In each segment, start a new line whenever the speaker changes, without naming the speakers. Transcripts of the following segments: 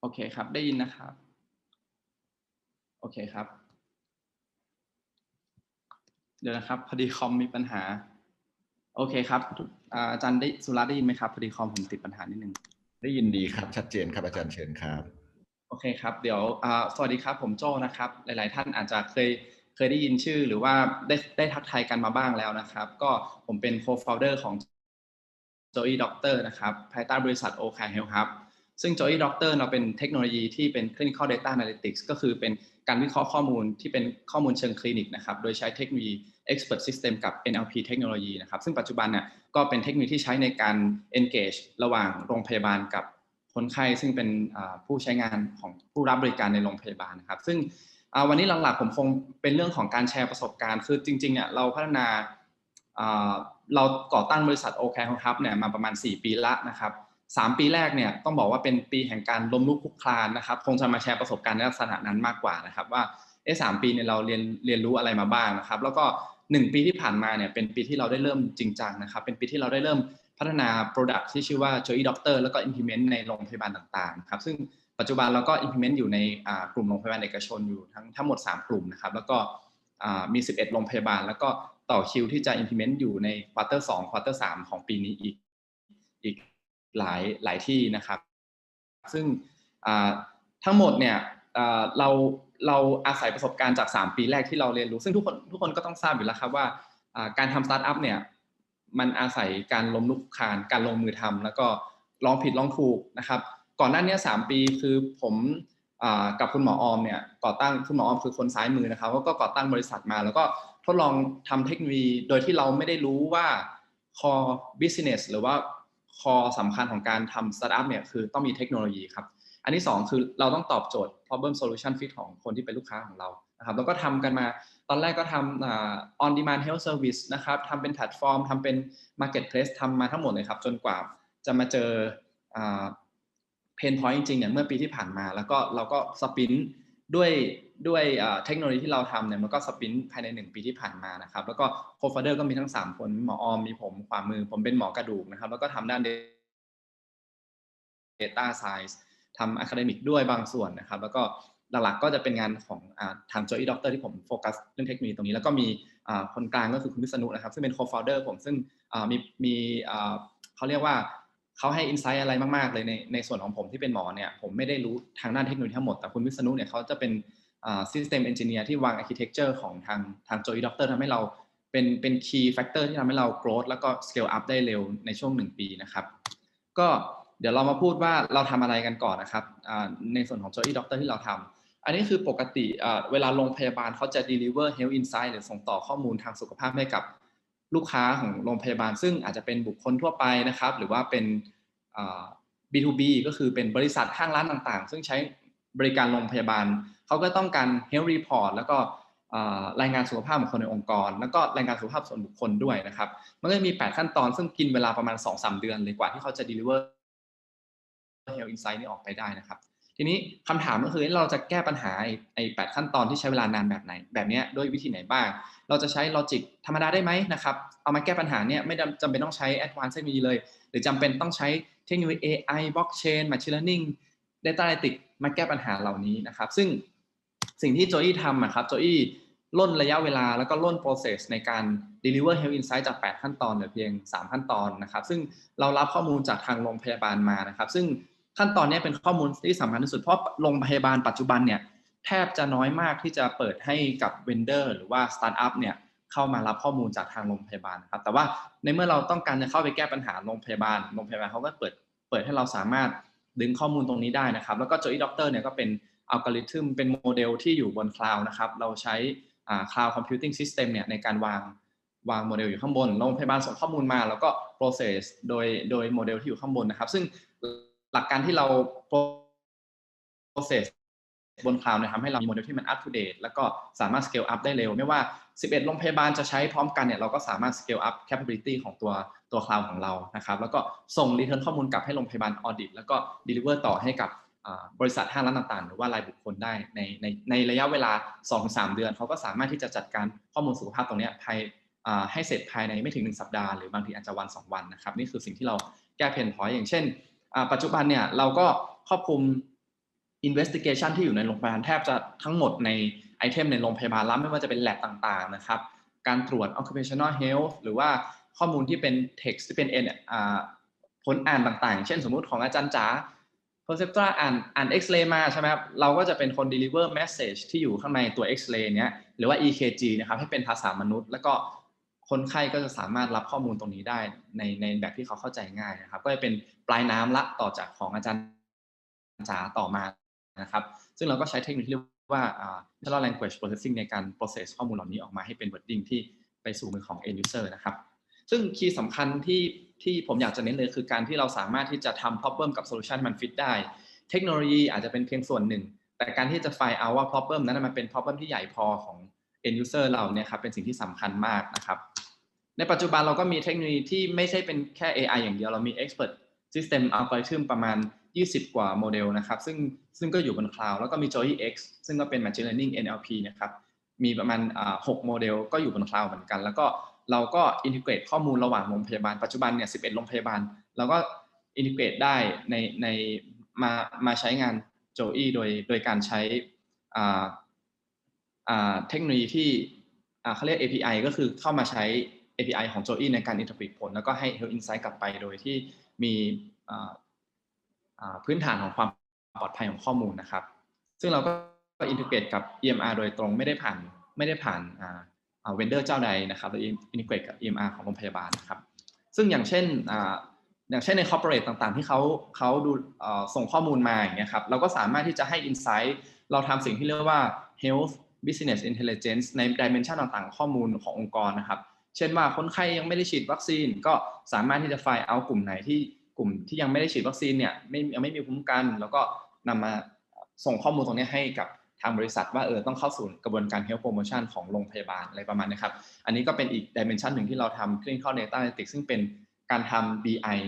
โอเคครับ ได้ยินนะครับ โอเคครับ เดี๋ยวนะครับ พอดีคอมมีปัญหา โอเคครับอ่าอาจารย์ได้สุรัตน์ได้ยินไหมครับพอดีคอมผมติดปัญหานิดนึง
ได้ยินดีครับ ชัดเจนครับอาจารย์เชิญครับ
โอเคครับ เดี๋ยวอ่าสวัสดีครับผมโจนะครับ หลาย ๆ ท่านอาจจะเคยเคยได้ยินชื่อหรือว่าได้ได้ทักทายกันมาบ้างแล้วนะครับ ก็ผมเป็น co-founder ของ Joey Doctor นะครับ ภายใต้บริษัท o c a Health Hub ซึ่ง JOY Doctor เราเป็นเทคโนโลยีที่เป็น Clinical Data Analytics ก็คือเป็นการวิเคราะห์ข้อมูลที่เป็นข้อมูลเชิงคลินิกนะครับ โดยใช้เทคโนโลยี Expert System กับ NLP เทคโนโลยีนะครับ ซึ่งปัจจุบันเนี่ยก็เป็นเทคโนโลยีที่ใช้ในการ engage ระหว่างโรงพยาบาลกับคนไข้ ซึ่งเป็นผู้ใช้งานของผู้รับบริการในโรงพยาบาลนะครับ ซึ่งวันนี้หลักๆผมคงเป็นเรื่องของการแชร์ประสบการณ์ คือจริงๆเนี่ยเราพัฒนาเราก่อตั้งบริษัท o c a r e Hub เนี่ยมาประมาณ 4 ปีละนะครับ สามปีแรกเนี่ยต้องบอกว่าเป็นปีแห่งการล้มลุกคลุกคลานนะครับคงจะมาแชร์ประสบการณ์ในลักษณะนั้นมากกว่านะครับ ว่าเอสามปีเนี่ยเราเรียนเรียนรู้อะไรมาบ้างนะครับ แล้วก็หนึ่งปีที่ผ่านมาเนี่ยเป็นปีที่เราได้เริ่มจริงจังนะครับ เป็นปีที่เราได้เริ่มพัฒนา Product ที่ชื่อว่า Joy Doctor แล้วก็ implement ในโรงพยาบาลต่างๆครับซึ่งปัจจุบันเราก็ implement อยู่ในกลุ่มโรงพยาบาลเอกชนอยู่ทั้งทั้งหมด 3 กลุ่มนะครับแล้วก็มี 11 โรงพยาบาล แล้วก็ต่อคิวที่จะ implement อยู่ในควอเตอร์2ควอเตอร์3ของปีนี้อีกอีก หลายหลายที่นะครับ ซึ่งทั้งหมดเนี่ยเราเราอาศัยประสบการณ์จาก 3 ปีแรกที่เราเรียนรู้ ซึ่งทุกคนทุกคนก็ต้องทราบอยู่แล้วครับว่าการทำสตาร์ทอัพเนี่ยมันอาศัยการล้มลุกคานการลงมือทำแล้วก็ลองผิดลองถูกนะครับ ก่อนหน้านี้สามปีคือผมอกับคุณหมอออมเนี่ยก่อตั้งคุณหมอออมคือคนซ้ายมือนะครับก็ก่อตั้งบริษัทมา แล้วก็ทดลองทำเทคโนโลยีโดยที่เราไม่ได้รู้ว่า core business หรือว่า core สำคัญของการทำสตาร์ทอัพเนี่ยคือต้องมีเทคโนโลยีครับ อันที่ 2 คือเราต้องตอบโจทย์ problem solution fit ของคนที่เป็นลูกค้าของเรานะครับแล้วก็ทำกันมาตอนแรกก็ทำ on demand health service นะครับทำเป็นแพลตฟอร์มทำเป็น marketplace ทำมาทั้งหมดเลยครับ จนกว่าจะมาเจอเพนพอยต์จริงๆเนี่ยเมื่อปีที่ผ่านมา แล้วก็เราก็สปินด้วย ด้วยเทคโนโลยีที่เราทำเนี่ยมันก็สปินภายใน 1 ปีที่ผ่านมานะครับแล้วก็โคฟเดอร์ก็มีทั้ง 3 คนหมอออมมีผมขวามือ ผมเป็นหมอกระดูกนะครับแล้วก็ทำด้าน Data Science ทำ Academic ด้วยบางส่วนนะครับ แล้วก็หลักๆก็จะเป็นงานของอาทาง Joy Doctor ที่ผมโฟกัสเรื่องเทคโนโลยีตรงนี้ แล้วก็มีคนกลางก็คือคุณวิษณุนะครับ ซึ่งเป็น co-founder ผมซึ่งมีมีเขาเรียกว่าเขาให้อินไซต์อะไรมาก ๆ เลยในในส่วนของผมที่เป็นหมอเนี่ยผมไม่ได้รู้ทางด้านเทคโนโลยีทั้งหมด แต่คุณวิษณุเนี่ยเขาจะเป็น system engineer ที่วาง architecture ของทางทาง Joy Doctor ทำให้เราเป็นเป็น key factor ที่ทำให้เรา growth แล้วก็ scale up ได้เร็วในช่วง 1 ปีนะครับ ก็เดี๋ยวเรามาพูดว่าเราทำอะไรกันก่อนนะครับในส่วนของ Joy Doctor ที่เราทำอันนี้คือปกติเวลาโรงพยาบาลเขาจะ deliver health insight หรือส่งต่อข้อมูลทางสุขภาพให้กับลูกค้าของโรงพยาบาล ซึ่งอาจจะเป็นบุคคลทั่วไปนะครับ หรือว่าเป็น B2B ก็คือเป็นบริษัทห้างร้านต่างๆ ซึ่งใช้ บริการโรงพยาบาล เขาก็ต้องการ health report แล้วก็รายงานสุขภาพของคนในองค์กร แล้วก็รายงานสุขภาพส่วนบุคคลด้วยนะครับ มันก็มี 8 ขั้นตอนซึ่งกินเวลาประมาณ 2-3 เดือนเลยกว่าที่เขาจะ deliver health insight นี้ออกไปได้นะครับ ทีนี้คำถามก็คือเราจะแก้ปัญหาไอ้แขั้นตอนที่ใช้เวลานานแบบไหน แบบนี้ด้วยวิธีไหนบ้าง เราจะใช้ลอจิกธรรมดาได้ไหมนะครับ เอามาแก้ปัญหาเนี่ยไม่จำเป็นต้องใช้ advanced เทคโนโลยีเลย หรือจำเป็นต้องใช้เทคโนโลยี AI blockchain machine learning data analytics มาแก้ปัญหาเหล่านี้นะครับ ซึ่งสิ่งที่โจอี้ทำนะครับโจอี้ล่นระยะเวลาแล้วก็ล่น process ในการ deliver health insight จาก 8 ขั้นตอนเหลือเพียง 3 ขั้นตอนนะครับ ซึ่งเรารับข้อมูลจากทางโรงพยาบาลมานะครับ ซึ่งขั้นตอนนี้เป็นข้อมูลที่สำคัญที่สุดเพราะโรงพยาบาลปัจจุบันเนี่ยแทบจะน้อยมากที่จะเปิดให้กับเวนเดอร์หรือว่าสตาร์ทอัพเนี่ยเข้ามารับข้อมูลจากทางโรงพยาบาลนะครับ แต่ว่าในเมื่อเราต้องการจะเข้าไปแก้ปัญหาโรงพยาบาลโรงพยาบาลเขาก็เปิดเปิดให้เราสามารถ ดึงข้อมูลตรงนี้ได้นะครับ แล้วก็ Joy Doctor เนี่ยก็เป็นอัลกอริทึมเป็นโมเดลที่อยู่บนคลาวด์นะครับ เราใช้ cloud computing system เนี่ยในการวางวางโมเดลอยู่ข้างบน โรงพยาบาลส่งข้อมูลมา แล้วก็ process โดยโดยโมเดลที่อยู่ข้างบนนะครับ ซึ่งหลักการที่เรา process บนคลาวด์เนี่ยทำให้เรามีโมเดลที่มัน up to date แล้วก็สามารถ scale up ได้เร็ว ไม่ว่า 11 โรงพยาบาลจะใช้พร้อมกันเนี่ยเราก็สามารถ scale up capability ของตัวตัวคลาวด์ของเรานะครับแล้วก็ส่ง return ข้อมูลกลับให้โรงพยาบาล audit แล้วก็ deliver ต่อให้กับบริษัทห้างร้านต่างๆ หรือว่ารายบุคคลได้ในในในระยะเวลา 2-3 เดือน เขาก็สามารถที่จะจัดการข้อมูลสุขภาพตรงนี้ภายให้เสร็จภายในไม่ถึง 1 สัปดาห์หรือบางทีอาจจะวัน 2 วันนะครับ นี่คือสิ่งที่เราแก้เพนพอยอย่างเช่น ปัจจุบันเนี่ยเราก็ครอบคลุม investigation ที่อยู่ในโรงพยาบาลแทบจะทั้งหมดในไอเทมในโรงพยาบาลแล้วไม่ว่าจะเป็น lab ต่างๆนะครับการตรวจ occupational health หรือว่าข้อมูลที่เป็น text ที่เป็น N อ่าผลอ่านต่างๆ เช่นสมมุติของอาจารย์จ๋า perceptra อ่านอ่าน X-ray มาใช่ไหมครับเราก็จะเป็นคน deliver message ที่อยู่ข้างในตัว X-ray เนี้ยหรือว่า EKG นะครับให้เป็นภาษามนุษย์ แล้วก็คนไข้ก็จะสามารถรับข้อมูลตรงนี้ได้ในในแบบที่เขาเข้าใจง่ายนะครับ ก็จะเป็นปลายน้ำละต่อจากของอาจารย์จ๋าต่อมา นะครับ ซึ่งเราก็ใช้เทคนิคที่เรียกว่า natural language processing ในการ process ข้อมูลเหล่านี้ออกมาให้เป็น wording ที่ไปสู่มือของ end user นะครับ ซึ่งคีย์สำคัญที่ที่ผมอยากจะเน้นเลยคือการที่เราสามารถที่จะทำ problem กับ solution มัน fit ได้ เทคโนโลยีอาจจะเป็นเพียงส่วนหนึ่ง แต่การที่จะ find out ว่า problem นั้นมันเป็น problem ที่ใหญ่พอของ end user เราเนี่ยครับเป็นสิ่งที่สำคัญมากนะครับในปัจจุบันเราก็มีเทคโนโลยีที่ไม่ใช่เป็นแค่ AI อย่างเดียว เรามี expert system algorithm ประมาณ 20 กว่าโมเดลนะครับซึ่งซึ่งก็อยู่บนคลาวด์แล้วก็มี Joy X ซึ่งก็เป็น machine learning NLP นะครับมีประมาณ6โมเดลก็อยู่บนคลาวด์เหมือนกัน แล้วก็เราก็อินทิเกรตข้อมูลระหว่างโรงพยาบาลปัจจุบันเนี่ย11โรงพยาบาลเราก็อินทิเกรตได้ในในมามาใช้งาน Joy โดยโดยการใช้เทคโนโลยีที่เขาเรียก API ก็คือเข้ามาใช้ API ของ Joy ในการ interpret ผล แล้วก็ให้ Health Insight กลับไปโดยที่มี พื้นฐานของความปลอดภัยของข้อมูลนะครับ ซึ่งเราก็อินทิเกรตกับ EMR โดยตรงไม่ได้ผ่านไม่ได้ผ่านเวนเดอร์เจ้าใดนะครับเราอินทิเกรตกับ EMR ของโรงพยาบาลนะครับ ซึ่งอย่างเช่นอย่างเช่นในคอร์ปอเรทต่างๆ ที่เขาเขาดูส่งข้อมูลมาอย่างเงี้ยครับเราก็สามารถที่จะให้ Insight เราทำสิ่งที่เรียกว่า Health Business Intelligence ใน Dimension ต่างๆ ข้อมูลขององค์กรนะครับ เช่นว่าคนไข้ยังไม่ได้ฉีดวัคซีน ก็สามารถที่จะไฟล์เอากลุ่มไหนที่ กลุ่มที่ยังไม่ได้ฉีดวัคซีนเนี่ยไม่ยังไม่มีภูมิคุ้มกัน แล้วก็นำมาส่งข้อมูลตรงนี้ให้กับทางบริษัทว่าเออต้องเข้าสู่กระบวนการ health promotion ของโรงพยาบาลอะไรประมาณนี้ครับ อันนี้ก็เป็นอีกดิเมนชันหนึ่งที่เราทำ clinical data analytics ซึ่งเป็นการทำ BI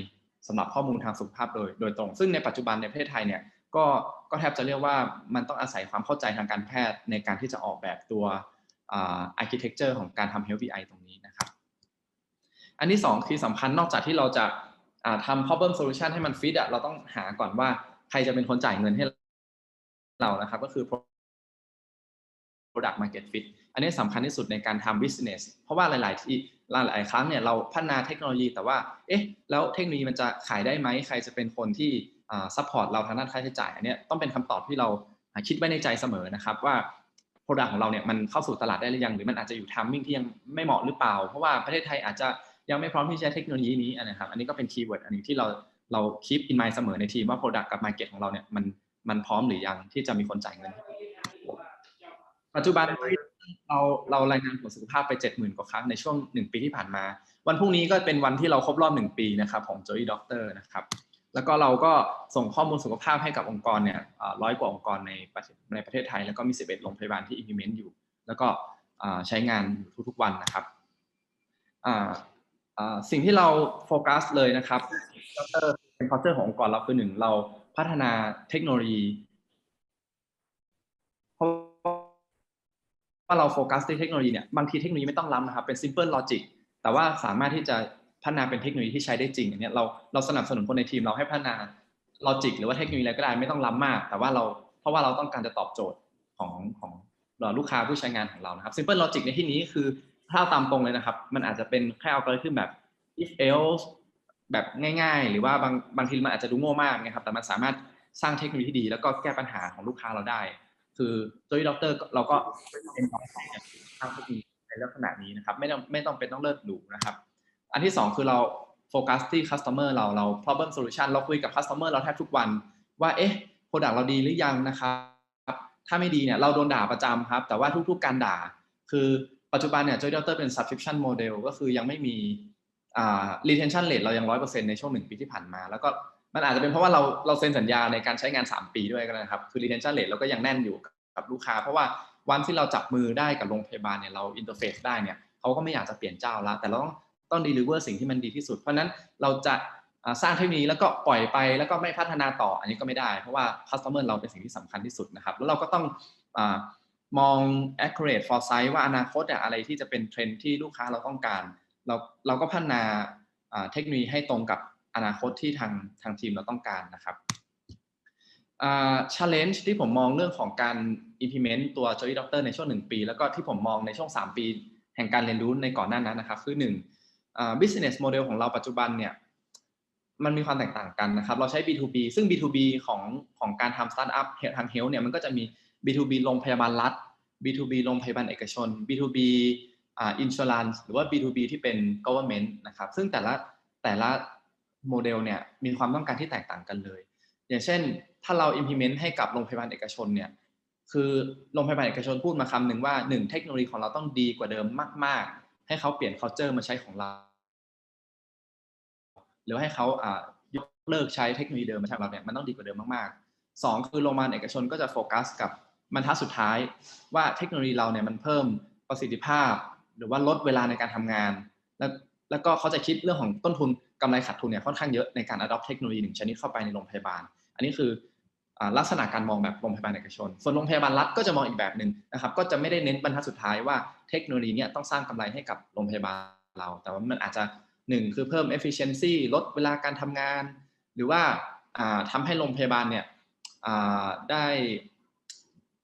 สำหรับข้อมูลทางสุขภาพโดยโดยตรง ซึ่งในปัจจุบันในประเทศไทยเนี่ยก็ก็แทบจะเรียกว่ามันต้องอาศัยความเข้าใจทางการแพทย์ในการที่จะออกแบบตัว architecture ของการทำ health BI ตรงนี้นะครับ อันที่สองคือสำคัญนอกจากที่เราจะ ทำ problem solution ให้มัน fit อะเราต้องหาก่อนว่าใครจะเป็นคนจ่ายเงินให้เรานะครับ ก็คือ product market fit อันนี้สำคัญที่สุดในการทำ business เพราะว่าหลาย ๆ ที่หลาย ๆ ครั้งเนี่ยเราพัฒนาเทคโนโลยีแต่ว่า เอ๊ะ แล้วเทคโนโลยีมันจะขายได้ไหม ใครจะเป็นคนที่ซัพพอร์ตเราทางด้านค่าใช้จ่าย อันนี้ต้องเป็นคำตอบที่เราคิดไว้ในใจเสมอนะครับว่า product ของเราเนี่ยมันเข้าสู่ตลาดได้หรือยัง หรือมันอาจจะอยู่ timing ที่ยังไม่เหมาะหรือเปล่า เพราะว่าประเทศไทยอาจจะ ยังไม่พร้อมที่จะใช้เทคโนโลยีนี้นะครับ อันนี้ก็เป็นคีย์เวิร์ดอันนึงที่เราเรา keep in mind เสมอในทีมว่า product กับ market ของเราเนี่ยมันมันพร้อมหรือยังที่จะมีคนจ่ายเงิน ปัจจุบันเราเรารายงานผลสุขภาพไป 70,000 กว่าครั้งในช่วง 1 ปีที่ผ่านมา วันพรุ่งนี้ก็เป็นวันที่เราครบรอบ 1 ปีนะครับของ Joy Doctor นะครับแล้วก็เราก็ส่งข้อมูลสุขภาพให้กับองค์กรเนี่ยร้อยกว่าองค์กรในประเทศในประเทศไทย แล้วก็มี 11 โรงพยาบาลที่ implement อยู่ แล้วก็ใช้งานอยู่ทุกๆวันนะครับ สิ่งที่เราโฟกัสเลยนะครับเป็น culture ขององค์กรเราคือหนึ่งเราพัฒนาเทคโนโลยีเพราะว่าเราโฟกัสที่เทคโนโลยีเนี่ยบางทีเทคโนโลยีไม่ต้องล้ำนะครับเป็น simple logic แต่ว่าสามารถที่จะพัฒนาเป็นเทคโนโลยีที่ใช้ได้จริงอย่างนี้เราเราสนับสนุนคนในทีมเราให้พัฒนาลอจิกหรือว่าเทคโนโลยีอะไรก็ได้ไม่ต้องล้ำมาก แต่ว่าเราเพราะว่าเราต้องการจะตอบโจทย์ของของลูกค้าผู้ใช้งานของเรานะครับ simple logic ในที่นี้คือถ้าตามตรงเลยนะครับ มันอาจจะเป็นแค่เอัลกอริทึมแบบ if else แบบง่ายๆ หรือว่าบางบางทีมันอาจจะดูโง่มากนะครับ แต่มันสามารถสร้างเทคโนโลยีที่ดี แล้วก็แก้ปัญหาของลูกค้าเราได้ คือโดยด็อกเตอร์เราก็เป็นสร้างเทคโนโลยีในลักษณะนี้นะครับ ไม่ต้องไม่ต้องเป็นต้องเลิศหรูนะครับ อันที่ 2 คือเราโฟกัสที่ customer เราเรา problem solution เราคุยกับ customer เราแทบทุกวัน ว่าเอ๊ะ product เราดีหรือยังนะครับถ้าไม่ดีเนี่ยเราโดนด่าประจำครับ แต่ว่าทุกๆการด่า คือปัจจุบันเนี่ย Joy Doctor เป็น subscription model ก็คือยังไม่มี retention rate เรายังร้อยเปอร์เซ็นต์ในช่วงหนึ่งปีที่ผ่านมา แล้วก็มันอาจจะเป็นเพราะว่าเราเราเซ็นสัญญาในการใช้งาน 3 ปีด้วยก็ได้ครับคือ retention rate เราก็ยังแน่นอยู่กับลูกค้า เพราะว่าวันที่เราจับมือได้กับโรงพยาบาลเนี่ยเรา interface ได้เนี่ยเขาก็ไม่อยากจะเปลี่ยนเจ้าล้วแต่เราต้องต้อง deliver สิ่งที่มันดีที่สุด เพราะนั้นเราจะสร้างเทคโนโลยีแล้วก็ปล่อยไปแล้วก็ไม่พัฒนาต่ออันนี้ก็ไม่ได้เพราะว่า customer เราเป็นสิ่งที่สำคัญที่สุดนะครับ แล้วเราก็ต้องมอง accurate foresight ว่าอนาคตอะไรที่จะเป็นเทรนที่ลูกค้าเราต้องการ เราเราก็พัฒนาเทคโนโลยีให้ตรงกับอนาคตที่ทางทางทีมเราต้องการนะครับอ่า challenge ที่ผมมองเรื่องของการ implement ตัว Joy Doctor ในช่วงหนึ่งปี แล้วก็ที่ผมมองในช่วง 3 ปี แห่งการเรียนรู้ในก่อนหน้านั้นนะครับ คือหนึ่ง business model ของเราปัจจุบันเนี่ยมันมีความแตกต่างกันนะครับ เราใช้ B2B ซึ่ง B2B ของของการทำ startup ทาง health เนี่ยมันก็จะมี B2B โรงพยาบาลรัฐ B2B โรงพยาบาลเอกชน B2B อ่า insurance หรือว่า B2B ที่เป็น government นะครับ ซึ่งแต่ละแต่ละโมเดลเนี่ยมีความต้องการที่แตกต่างกันเลย อย่างเช่น ถ้าเรา implement ให้กับโรงพยาบาลเอกชนเนี่ยคือโรงพยาบาลเอกชนพูดมาคำหนึ่งว่าหนึ่งเทคโนโลยีของเราต้องดีกว่าเดิมมาก ๆ ให้เขาเปลี่ยน culture มาใช้ของเรา หรือให้เขาอ่ายกเลิกใช้เทคโนโลยีเดิมมาใช้ของเราเนี่ยมันต้องดีกว่าเดิมมากๆสองคือโรงพยาบาลเอกชนก็จะโฟกัสกับบรรทัดสุดท้ายว่าเทคโนโลยีเราเนี่ยมันเพิ่มประสิทธิภาพ หรือว่าลดเวลาในการทำงาน แล้วแล้วก็เขาจะคิดเรื่องของต้นทุนกำไรขาดทุนเนี่ยค่อนข้างเยอะในการ adopt เทคโนโลยีหนึ่งชนิดเข้าไปในโรงพยาบาล อันนี้คืออลักษณะการมองแบบโรงพยาบาลเอกชน ส่วนโรงพยาบาลรัฐก็จะมองอีกแบบหนึ่งนะครับ ก็จะไม่ได้เน้นบรรทัดสุดท้ายว่าเทคโนโลยีเนี่ยต้องสร้างกำไรให้กับโรงพยาบาลเรา แต่ว่ามันอาจจะหนึ่งคือเพิ่ม efficiency ลดเวลาการทำงาน หรือว่าอ่าทำให้โรงพยาบาลเนี่ยได้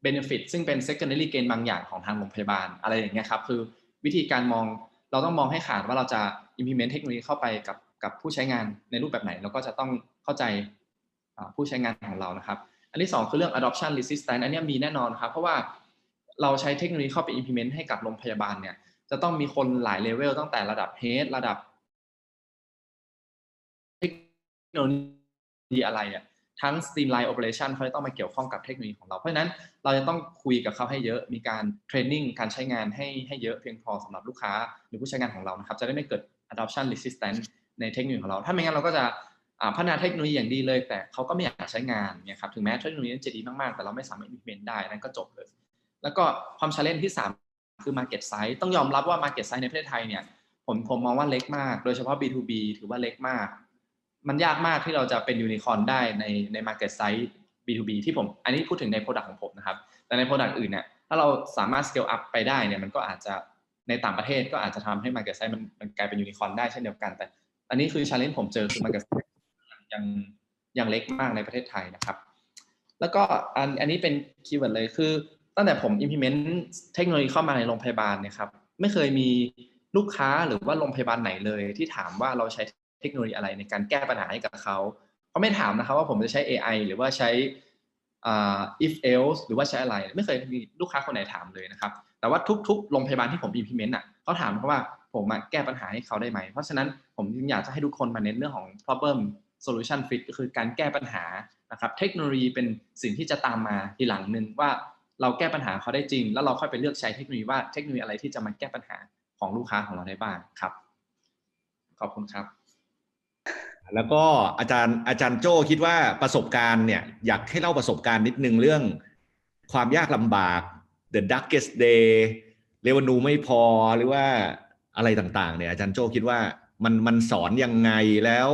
benefit ซึ่งเป็น secondary gain บางอย่างของทางโรงพยาบาลอะไรอย่างเงี้ยครับ คือ วิธีการมองเราต้องมองให้ขาดว่าเราจะ implement เทคโนโลยีเข้าไปกับกับผู้ใช้งานในรูปแบบไหน เราก็จะต้องเข้าใจผู้ใช้งานของเรานะครับ อันที่สองคือเรื่อง adoption resistance อันนี้มีแน่นอนครับ เพราะว่าเราใช้เทคโนโลยีเข้าไป implement ให้กับโรงพยาบาลเนี่ยจะต้องมีคนหลายเลเวลตั้งแต่ระดับ head ระดับเทคโนโลยีอะไรอะ ทั้ง streamline operation เขาจะต้องมาเกี่ยวข้องกับเทคโนโลยีของเรา เพราะฉะนั้นเราจะต้องคุยกับเขาให้เยอะ มีการเทรนนิ่งการใช้งานให้ให้เยอะเพียงพอสำหรับลูกค้าหรือผู้ใช้งานของเรานะครับ จะได้ไม่เกิด adoption resistance ในเทคโนโลยีของเรา ถ้าไม่งั้นเราก็จะพัฒนาเทคโนโลยีอย่างดีเลย แต่เขาก็ไม่อยากใช้งานเนี่ยครับ ถึงแม้เทคโนโลยีนั้นจะดีมากๆ แต่เราไม่สามารถ implement ได้ นั่นก็จบเลย แล้วก็ความ challenge ที่ 3 คือ market size ต้องยอมรับว่า market size ในประเทศไทยเนี่ย ผมผมมองว่าเล็กมาก โดยเฉพาะ B2B ถือว่าเล็กมาก มันยากมากที่เราจะเป็นยูนิคอร์นได้ในใน market size B2B ที่ผม อันนี้พูดถึงใน product ของผมนะครับ แต่ใน product อื่นเนี่ยถ้าเราสามารถ scale up ไปได้เนี่ยมันก็อาจจะในต่างประเทศก็อาจจะทำให้ market size มันมันกลายเป็นยูนิคอร์นได้เช่นเดียวกัน แต่อันนี้คือ challenge ผมเจอคือ market size ยังยังเล็กมากในประเทศไทยนะครับ แล้วก็อันอันนี้เป็นคีย์เวิร์ดเลยคือ ตั้งแต่ผม implement เทคโนโลยีเข้ามาในโรงพยาบาลเนี่ยครับไม่เคยมีลูกค้าหรือว่าโรงพยาบาลไหนเลย ที่ถามว่าเราใช้ ทคโนโลยีอะไรในการแก้ปัญหาให้กับเขาเขาไม่ถามนะครับว่าผมจะใช้ AI หรือว่าใช้ if else หรือว่าใช้อะไร ไม่เคยมีลูกค้าคนไหนถามเลยนะครับ แต่ว่าทุกๆโรงพยาบาลที่ผม implement อะเขาถามเขาว่าผมมาแก้ปัญหาให้เขาได้ไหม เพราะฉะนั้นผมจึงอยากจะให้ทุกคนมาเน้นเรื่องของ problem solution fit ก็คือการแก้ปัญหานะครับ เทคโนโลยีเป็นสิ่งที่จะตามมาทีหลังนึงว่าเราแก้ปัญหาเขาได้จริง แล้วเราค่อยไปเลือกใช้เทคโนโลยีว่าเทคโนโลยีอะไรที่จะมาแก้ปัญหาของลูกค้าของเราได้บ้างครับ ขอบคุณครับ
แล้วก็อาจารย์อาจารย์โจ้คิดว่าประสบการณ์เนี่ยอยากให้เล่าประสบการณ์นิดนึงเรื่อง ความยากลำบาก the darkest day เรวนูไม่พอหรือว่าอะไรต่างๆ เนี่ยอาจารย์โจ้คิดว่ามันมันสอนยังไงแล้ว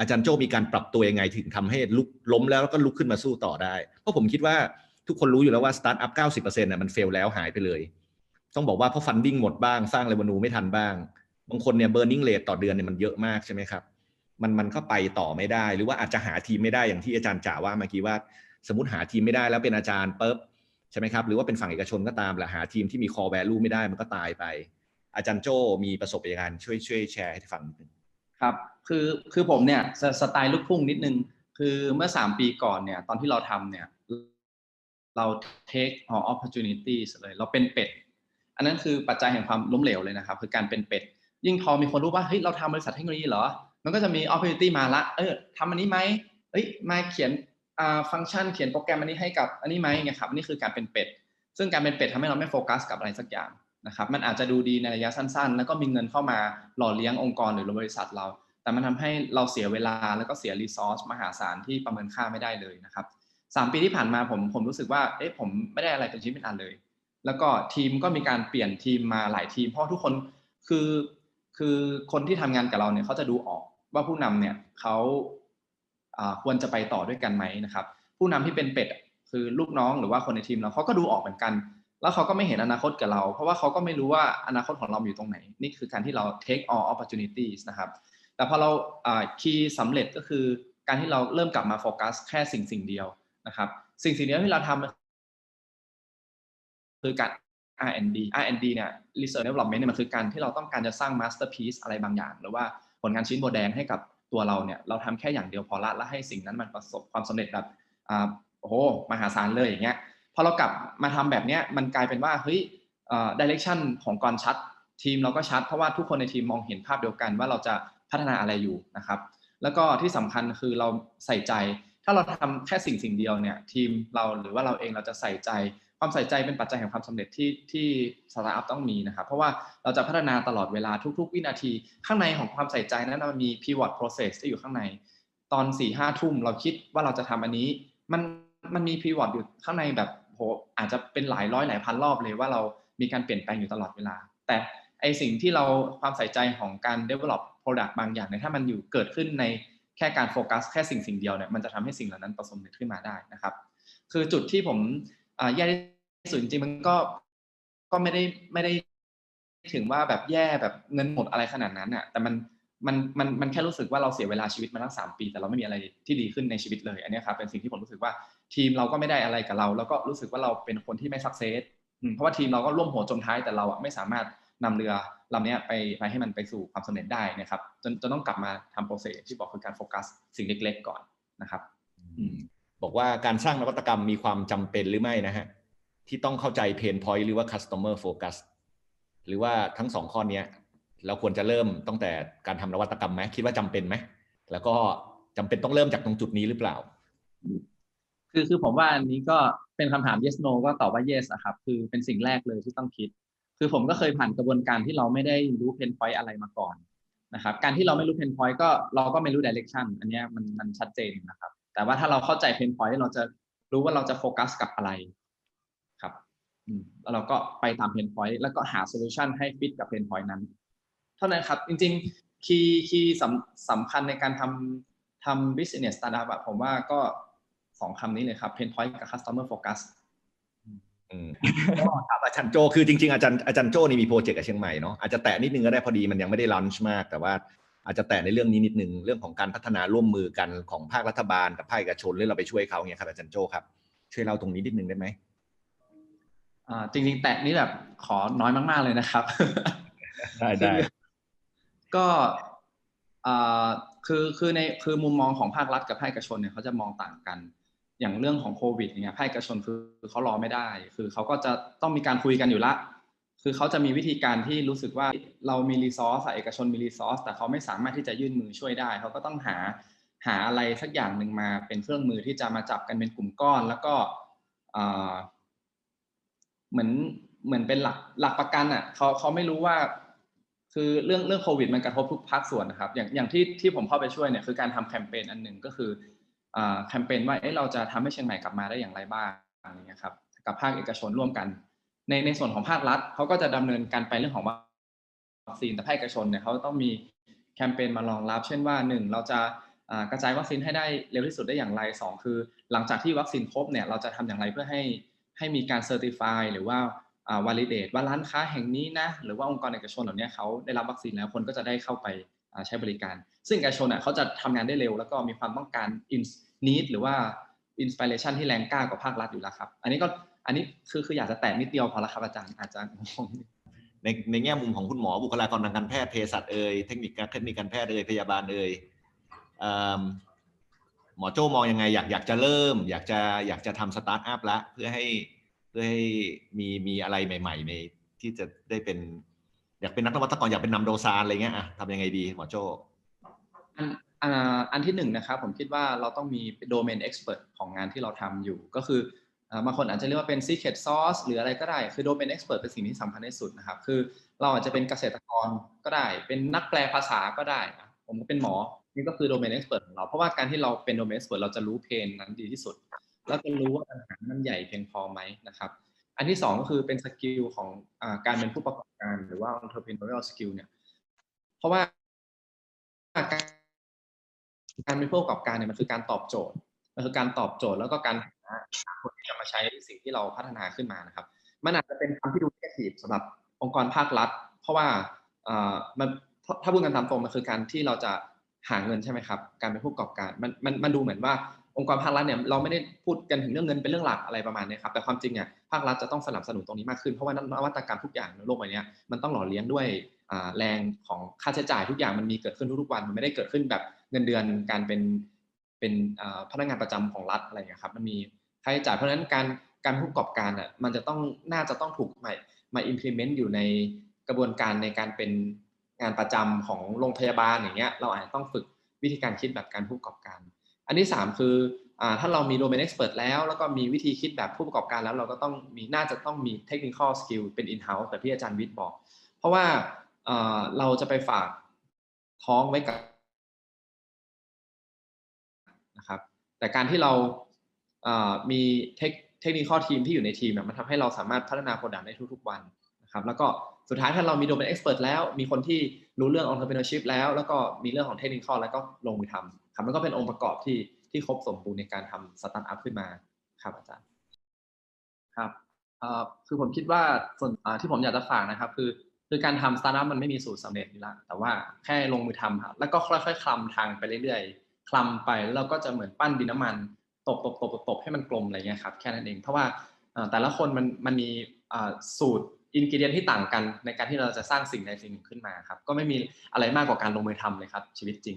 อาจารย์โจ้มีการปรับตัวยังไงถึงทำให้ลุกล้มแล้วก็ลุกขึ้นมาสู้ต่อได้ เพราะผมคิดว่าทุกคนรู้อยู่แล้วว่าสตาร์ทอัพ90%น่ะมันเฟลแล้วหายไปเลย ต้องบอกว่าเพราะฟันดิ้งหมดบ้างสร้างเรวนูไม่ทันบ้าง บางคนเนี่ยเบ r ร์ i ิ g ง a t e ต่อเดือนเนี่ยมันเยอะมากใช่ไหมครับ มันมันก็ไปต่อไม่ได้ หรือว่าอาจจะหาทีมไม่ได้อย่างที่อาจารย์จ่าว่าเมื่อกี้ว่า สมมติหาทีมไม่ได้แล้วเป็นอาจารย์ปุ๊บใช่ไหมครับหรือว่าเป็นฝั่งเอกชนก็ตามแหละหาทีมที่มี core value ไม่ได้มันก็ตายไป อาจารย์โจมีประสบการณ์ช่วยช่วยแชร์ให้ฟังนิดนึง
ครับคือคือผมเนี่ยสสไตล์ลูกทุ่งนิดนึง คือเมื่อสามปีก่อนเนี่ยตอนที่เราทำเนี่ยเรา take all opportunities เลยเราเป็นเป็ด อันนั้นคือปัจจัยแห่งความล้มเหลวเลยนะครับ คือการเป็นเป็ด ยิ่งพอมีคนรู้ว่าเฮ้ยเราทำบริษัทเทคโนโลยีเหรอ มันก็จะมี opportunity มาละ เออทำอันนี้ไหมเอ้ยมาเขียนอ่าฟังก์ชันเขียนโปรแกรมอันนี้ให้กับอันนี้ไหมเงี้ยครับอันนี้คือการเป็นเป็ด ซึ่งการเป็นเป็ดทำให้เราไม่โฟกัสกับอะไรสักอย่างนะครับ มันอาจจะดูดีในระยะสั้น ๆ แล้วก็มีเงินเข้ามาหล่อเลี้ยงองค์กรหรือบริษัทเรา แต่มันทำให้เราเสียเวลาแล้วก็เสียรีซอสมหาศาลที่ประเมินค่าไม่ได้เลยนะครับสามปีที่ผ่านมาผมผมรู้สึกว่า เอ๊ะผมไม่ได้อะไรเป็นชิ้นเป็นอันเลย แล้วก็ทีมก็มีการเปลี่ยนทีมมาหลายทีม เพราะทุกคนคือคือคนที่ทำงานกับเราเนี่ยเขาจะดูออก ว่าผู้นำเนี่ยเขาควรจะไปต่อด้วยกันไหมนะครับ ผู้นำที่เป็นเป็ดคือลูกน้องหรือว่าคนในทีมเราเขาก็ดูออกเหมือนกัน แล้วเขาก็ไม่เห็นอนาคตกับเรา เพราะว่าเขาก็ไม่รู้ว่าอนาคตของเราอยู่ตรงไหน นี่คือการที่เรา take all opportunities นะครับ แต่พอเราคีย์สำเร็จก็คือการที่เราเริ่มกลับมาโฟกัสแค่สิ่งสิ่งเดียวนะครับ สิ่งสิ่งนี้ที่เราทำคือการ R&D R&D เนี่ย Research Development เนี่ยมันคือการที่เราต้องการจะสร้าง masterpiece อะไรบางอย่าง หรือว่า ผลงานชิ้นโบแดงให้กับตัวเราเนี่ยเราทำแค่อย่างเดียวพอละแล้วให้สิ่งนั้นมันประสบความสำเร็จแบบอ่าโอ้โหมหาศาลเลยอย่างเงี้ยพอเรากลับมาทำแบบเนี้ยมันกลายเป็นว่าเฮ้ยเอ่อ direction ของกรชัดทีมเราก็ชัดเพราะว่าทุกคนในทีมมองเห็นภาพเดียวกันว่าเราจะพัฒนาอะไรอยู่นะครับ แล้วก็ที่สำคัญคือเราใส่ใจ ถ้าเราทำแค่สิ่งสิ่งเดียวเนี่ยทีมเราหรือว่าเราเองเราจะใส่ใจ ความใส่ใจเป็นปัจจัยแห่งความสำเร็จที่ที่สตาร์ทอัพต้องมีนะครับ เพราะว่าเราจะพัฒนาตลอดเวลาทุก ๆ วินาที ข้างในของความใส่ใจนั้นมันมี pivot process ที่อยู่ข้างในตอน4ี่ห้าทุ่มเราคิดว่าเราจะทำอันนี้ มันมันมี pivot อยู่ข้างในแบบโหอาจจะเป็นหลายร้อยหลายพันรอบเลยว่าเรามีการเปลี่ยนแปลงอยู่ตลอดเวลา แต่ไอสิ่งที่เราความใส่ใจของการ develop product บางอย่างเนี่ยถ้ามันอยู่เกิดขึ้นในแค่การโฟกัสแค่สิ่งสิ่งเดียวเนี่ยมันจะทำให้สิ่งเหล่านั้นประสบผลขึ้นมาได้นะครับ คือจุดที่ผมอ่าแย่ที่ สุดจริงๆมันก็ก็ไม่ได้ไม่ได้ถึงว่าแบบแย่แบบเงินหมดอะไรขนาดนั้นอะแต่มันมันมันมันแค่รู้สึกว่าเราเสียเวลาชีวิตมาตั้งสามปี แต่เราไม่มีอะไรที่ดีขึ้นในชีวิตเลย อันนี้ครับเป็นสิ่งที่ผมรู้สึกว่าทีมเราก็ไม่ได้อะไรกับเรา แล้วก็รู้สึกว่าเราเป็นคนที่ไม่สักเซสเพราะว่าทีมเราก็ร่วมหัวจมท้ายแต่เราอะไม่สามารถนำเรือลำนี้ไปไปให้มันไปสู่ความสำเร็จได้นะครับจนจนต้องกลับมาทำโปรเซสที่บอกคือการโฟกัสสิ่งเล็ก ๆ ก่อนนะครับ
บอกว่าการสร้างนวัตกรรมมีความจำเป็นหรือไม่นะฮะ ที่ต้องเข้าใจเพนพอยต์หรือว่า customer focus หรือว่าทั้งสองข้อนี้เราควรจะเริ่มตั้งแต่การทำนวัตกรรมไหมคิดว่าจำเป็นไหมแล้วก็จำเป็นต้องเริ่มจากตรงจุดนี้หรือเปล่า
คือคือผมว่าอันนี้ก็เป็นคำถาม yes no ก็ตอบว่า yes อะครับ คือเป็นสิ่งแรกเลยที่ต้องคิด คือผมก็เคยผ่านกระบวนการที่เราไม่ได้รู้เพนพอยต์อะไรมาก่อนนะครับการที่เราไม่รู้เพนพอยต์ก็เราก็ไม่รู้ direction อันนี้มันมันชัดเจนนะครับ แต่ว่าถ้าเราเข้าใจเพนพอยต์เราจะรู้ว่าเราจะโฟกัสกับอะไร แล้วเราก็ไปตามเพนพอยต์แล้วก็หาโซลูชันให้ฟิตกับเพนพอยต์นั้น เท่านั้นครับ จริงๆคีย์คีย์สำสำคัญในการทำทำ business startup อะผมว่าก็สองคำนี้เลยครับ pain point กับ customer focus
อืมก็ถามอาจารย์โจคือจริงๆอาจารย์อาจารย์โจนี่มีโปรเจกต์กับเชียงใหม่เนาะอาจจะแตะนิดนึงก็ได้พอดีมันยังไม่ได้ลันช์มาก แต่ว่าอาจจะแตะในเรื่องนี้นิดนึงเรื่องของการพัฒนาร่วมมือกันของภาครัฐบาลกับภาคเอกชนหรือเราไปช่วยเขาเนี่ยครับอาจารย์โจครับช่วยเล่าตรงนี้นิดนึงได้ไหม
อ่า จริง ๆ แตะนี่แบบขอน้อยมาก ๆ เลยนะครับ
ได้ได้
ก็อ่าคือคือในคือมุมมองของภาครัฐกับภาคเอกชนเนี่ยเขาจะมองต่างกัน อย่างเรื่องของโควิดเนี่ยภาคเอกชนคือคือเขารอไม่ได้ คือเขาก็จะต้องมีการคุยกันอยู่ละ คือเขาจะมีวิธีการที่รู้สึกว่าเรามีรีซอสเอกชนมีรีซอสแต่เขาไม่สามารถที่จะยื่นมือช่วยได้ เขาก็ต้องหาหาอะไรสักอย่างหนึ่งมาเป็นเครื่องมือที่จะมาจับกันเป็นกลุ่มก้อน แล้วก็อ่า เหมือนเหมือนเป็นหลักหลักประกันอะเขาเขาไม่รู้ว่า คือเรื่องเรื่องโควิดมันกระทบทุกภาคส่วนนะครับ อย่างอย่างที่ที่ผมเข้าไปช่วยเนี่ยคือการทำแคมเปญอันหนึ่งก็คืออ่าแคมเปญว่าเอ๊ะเราจะทำให้เชียงใหม่กลับมาได้อย่างไรบ้างอย่างเงี้ยครับกับภาคเอกชนร่วมกัน ในในส่วนของภาครัฐเขาก็จะดำเนินการไปเรื่องของวัคซีนแต่ภาคเอกชนเนี่ยเขาต้องมีแคมเปญมารองรับ เช่นว่าหนึ่งเราจะกระจายวัคซีนให้ได้เร็วที่สุดได้อย่างไรสองคือ หลังจากที่วัคซีนครบเนี่ยเราจะทำอย่างไรเพื่อให้ ให้มีการเซอร์ติฟายหรือว่าวาลิเดตว่าร้านค้าแห่งนี้นะ หรือว่าองค์กรเอกชนเหล่านี้เขาได้รับวัคซีนแล้วคนก็จะได้เข้าไปใช้บริการ ซึ่งเอกชนเขาจะทำงานได้เร็ว แล้วก็มีความต้องการ in need หรือว่า inspiration ที่แรงกล้ากว่าภาครัฐอยู่แล้วครับ อันนี้ก็อันนี้คือคืออยากจะแตะนิดเดียวพอละครับอาจารย์อาจจะงง
ในในแง่มุมของคุณหมอบุคลากรทางการแพทย์เภสัชเอ่ยเทคนิคการเทคนิคการแพทย์เอ่ยพยาบาลเอ่ยเอ หมอโจ้มองยังไง อยากอยากจะเริ่ม อยากจะอยากจะทำสตาร์ทอัพละเพื่อให้เพื่อให้มีมีอะไรใหม่ ๆ ในที่จะได้เป็น อยากเป็นนักนวัตกรอยากเป็นนำโดซานอะไรเงี้ยอะทำยังไงดีหมอโจ้
อันอันที่หนึ่งนะครับผมคิดว่าเราต้องมีโดเมนเอ็กซ์เพรสของงานที่เราทำอยู่ก็คือบางคนอาจจะเรียกว่าเป็น secret sauce หรืออะไรก็ได้ คือโดเมนเอ็กซ์เพรสเป็นสิ่งที่สำคัญที่สุดนะครับ คือเราอาจจะเป็นเกษตรกรก็ได้ เป็นนักแปลภาษาก็ได้นะผมก็เป็นหมอ นี่ก็คือโดเมนเอ็กซ์เพรสของเรา เพราะว่าการที่เราเป็นโดเมนเอ็กซ์เพรสเราจะรู้เพนนั้นดีที่สุด แล้วก็รู้ว่าปัญหามันใหญ่เพียงพอไหมนะครับ อันที่สองก็คือเป็นสกิลของอการเป็นผู้ประกอบการหรือว่า entrepreneurial skill เนี่ย เพราะว่าการเป็นผู้ประกอบการเนี่ยมันคือการตอบโจทย์ มันคือการตอบโจทย์แล้วก็การหาคนที่จะมาใช้สิ่งที่เราพัฒนาขึ้นมานะครับ มันอาจจะเป็นคำที่ดู negative สำหรับองค์กรภาครัฐ เพราะว่ามันถ้าพูดกันตามตรงมันคือการที่เราจะ หาเงินใช่ไหมครับ การเป็นผู้ประกอบการมันมันมันดูเหมือนว่าองค์กรภาครัฐเนี่ยเราไม่ได้พูดกันถึงเรื่องเงินเป็นเรื่องหลักอะไรประมาณนี้ครับแต่ความจริงอะภาครัฐจะต้องสนับสนุนตรงนี้มากขึ้นเพราะว่านวัตกรรมทุกอย่างในโลกใบนี้มันต้องหล่อเลี้ยงด้วยแรงของค่าใช้จ่ายทุกอย่างมันมีเกิดขึ้นทุกๆวัน มันไม่ได้เกิดขึ้นแบบเงินเดือนการเป็นเป็นพนักงานประจำของรัฐอะไรอย่างเงี้ยครับมันมีค่าใช้จ่ายเพราะฉะนั้นการการผู้ประกอบการอะมันจะต้องน่าจะต้องถูกใหมามา implement อยู่ในกระบวนการในการเป็น งานประจำของโรงพยาบาลอย่างเงี้ยเราอาจจะต้องฝึกวิธีการคิดแบบการผู้ประกอบการ อันที่ 3 คืออถ้าเรามีโดเมนเอ็กซ์เพรสแล้ว แล้วก็มีวิธีคิดแบบผู้ประกอบการแล้วเราก็ต้องมีน่าจะต้องมีเทคนิคอลสกิลเป็น in-house แบบที่อาจารย์วิทย์บอก เพราะว่าเราจะไปฝากท้องไว้กับนะครับแต่การที่เรามีเทคเทคนิคอลทีมที่อยู่ในทีมเนี่ยมันทำให้เราสามารถพัฒนาโปรดักต์ได้ทุกๆวัน นะครับแล้วก็สุดท้ายถ้าเรามีโดเมนเอ็กซ์เพรสแล้ว มีคนที่รู้เรื่อง entrepreneurship แล้ว แล้วก็มีเรื่องของเทคนิคแล้วก็ลงมือทำครับมันก็เป็นองค์ประกอบที่ที่ครบสมบูรณ์ในการทำสตาร์ทอัพขึ้นมาครับอาจารย์ครับคือผมคิดว่าส่วนที่ผมอยากจะฝากนะครับ คือคือการทำสตาร์ทอัพมันไม่มีสูตรสำเร็จอยู่แล้วแต่ว่าแค่ลงมือทำครับแล้วก็ค่อยๆคลำทางไปเรื่อยๆคลำไปแล้วเราก็จะเหมือนปั้นดินน้ำมันตบตบตบตบตบให้มันกลมอะไรเงี้ยครับแค่นั้นเองเพราะว่าแต่ละคนมันมันมีสูตร อินกิเดียนที่ต่างกันในการที่เราจะสร้างสิ่งใดสิ่งหนึ่งขึ้นมาครับ ก็ไม่มีอะไรมากกว่าการลงมือทำเลยครับชีวิตจริง